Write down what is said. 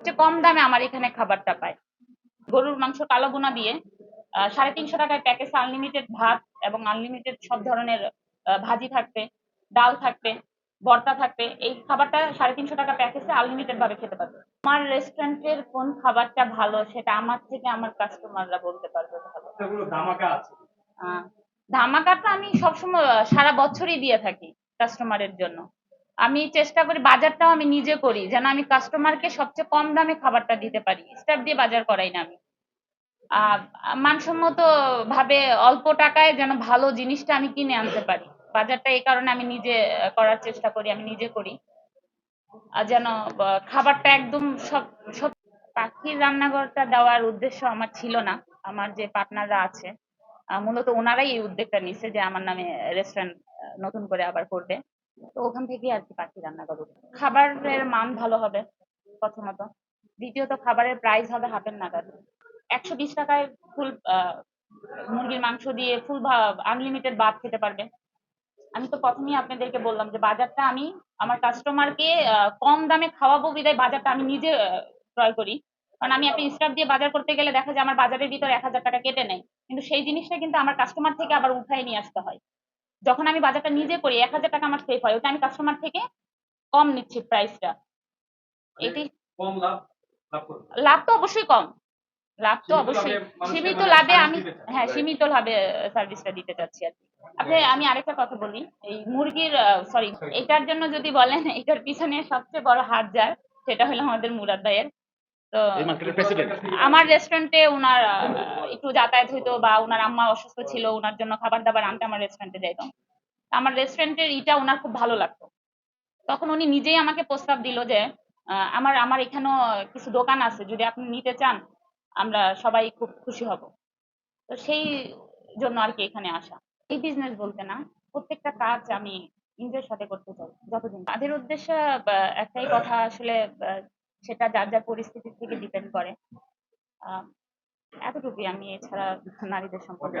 সবচেয়ে কম দামে আমার এখানে খাবারটা পায়। গরুর মাংস কালো বোনা দিয়ে সাড়ে তিনশো টাকায় প্যাকেজ আনলিমিটেড ভাত এবং আনলিমিটেড সব ধরনের ভাজি থাকবে ডাল থাকবে ভর্তা থাকবে। এই খাবারটা সাড়ে তিনশো টাকা প্যাকেজে আনলিমিটেড ভাবে খেতে পারবে। আমার রেস্টুরেন্টের কোন খাবারটা ভালো সেটা আমার থেকে আমার কাস্টমাররা বলতে পারবে ভালো। ধামাকা আছে। আহ, ধামাকাটা আমি সবসময় সারা বছরই দিয়ে থাকি কাস্টমারের জন্য। আমি চেষ্টা করি, বাজারটাও আমি নিজে করি, যেন আমি কাস্টমারকে সবচেয়ে কম দামে খাবারটা দিতে পারি। স্টাফ দিয়ে বাজার করাই না আমি। মানসম্মত ভাবে অল্প টাকায় যেন ভালো জিনিসটা আমি কিনে আনতে পারি। বাজারটা এই কারণে আমি নিজে করার চেষ্টা করি, আমি নিজে করি। আর যেন খাবারটা একদম সব সব পাখির রান্নাঘরটা দেওয়ার উদ্দেশ্য আমার ছিল না। আমার যে পার্টনাররা আছে মূলত ওনারাই এই উদ্যোগটা নিছে যে আমার নামে রেস্টুরেন্ট নতুন করে আবার করবে। তো ওখান থেকেই আর কি পাখি রান্নাঘর উঠবে। খাবারের মান ভালো হবে প্রথমত। দ্বিতীয়ত খাবারের প্রাইস হবে হাতের নাগাদ। একশো বিশ টাকায় ফুল মুরগির মাংস দিয়ে ফুল আনলিমিটেড ভাত খেতে পারবে। আমি তো প্রথমেই আপনাদেরকে বললাম যে বাজারটা আমি আমার কাস্টমারকে কম দামে খাওয়াবো বিদায় বাজারটা আমি নিজে ক্রয় করি। কারণ আমি একটা স্টাফ দিয়ে বাজার করতে গেলে দেখা যায় আমার বাজারের ভিতর এক হাজার টাকা কেটে নেয়। কিন্তু সেই জিনিসটা কিন্তু আমার কাস্টমার থেকে আবার উঠায় নিয়ে আসতে হয়। যখন আমি বাজারটা নিজে করি এক হাজার টাকা আমার সেফ হয় ওটা আমি কাস্টমার থেকে কম নিচ্ছি প্রাইসটা এটি কম লাভ লাভ তো অবশ্যই কম। লাভ তো অবশ্যই। সীমিত মানে লাভে আমি হ্যাঁ সীমিত লাভে সার্ভিসটা দিতে চাচ্ছি আর কি। আপনি আমি আরেকটা কথা বলি। এই মুরগির সরি এটার জন্য যদি বলেন এটার পিছনে সবচেয়ে বড় হাত যার সেটা হলো আমাদের মুরাদ ভাইয়ের। তো আমার রেস্টুরেন্টে ওনার একটু যাতায়াত হইতো বা ওনার আম্মা অসুস্থ ছিল ওনার জন্য খাবার দাবার আনতে আমার রেস্টুরেন্টে যাইতাম আমার রেস্টুরেন্টের ইটা ওনার খুব ভালো লাগতো। তখন উনি নিজেই আমাকে প্রস্তাব দিল যে আমার আমার এখানেও কিছু দোকান আছে যদি আপনি নিতে চান আমরা সবাই খুব খুশি হব। তো সেই জন্য আর কি এখানে আসা। এই বিজনেস বলতে না প্রত্যেকটা কাজ আমি নিজের সাথে করতে চাই যতদিন। তাদের উদ্দেশ্যে একটাই কথা আসলে সেটা যার যার পরিস্থিতির থেকে ডিপেন্ড করে। এতটুকুই আমি এছাড়া নারীদের সম্পর্কে।